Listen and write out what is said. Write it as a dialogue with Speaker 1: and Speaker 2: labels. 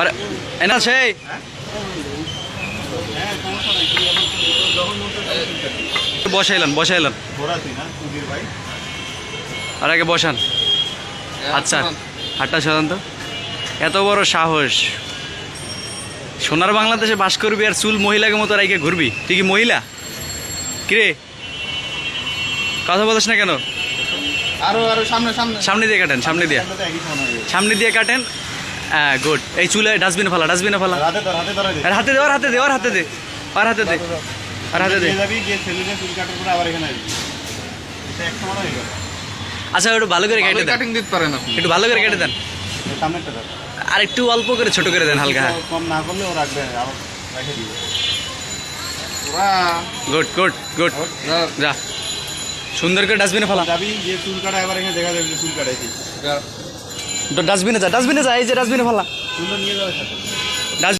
Speaker 1: আরে এনা সেই। বসাইলাম বসাইলাম আর আগে বসান। আচ্ছা হাটটা সাধারণত এত বড় সাহস। সোনার বাংলাদেশে বাস করবি আর চুল মহিলাকে মতো রাইকে ঘুরবি। তুই কি মহিলা? কিরে কথা বলিস না কেন?
Speaker 2: আরও আরও সামনে সামনে।
Speaker 1: সামনে দিয়ে কাটেন সামনে দিয়ে। সামনে দিয়ে কাটেন। হ্যাঁ গুড এই চুলে ডাস্টবিনে ফেলা ডাস্টবিনে ফেলা।
Speaker 2: হাতে হাতে দে
Speaker 1: আর হাতে দে ওর হাতে দে আর হাতে দে আর হাতে দে আচ্ছা একটু ভালো করে কেটে দেন।
Speaker 3: কাটিং দিতে পারেন আপনি।
Speaker 1: একটু ভালো করে কেটে দেন। আর একটু অল্প করে ছোট করে দেন হালকা।
Speaker 2: কম না করলে ও রাখবে রেখে দিবে।
Speaker 1: গুড গুড গুড
Speaker 3: যা,
Speaker 1: যা। সুন্দর করে ডাস্টবিনে ফেলা।
Speaker 2: যাবি গিয়ে চুল কাটা এবার এখানে দেখা যাবে চুল কাটাইছি।
Speaker 3: যা।
Speaker 1: ডাস্টবিনে যা ডাস্টবিনে যা এই যে ডাস্টবিনে ফেলা।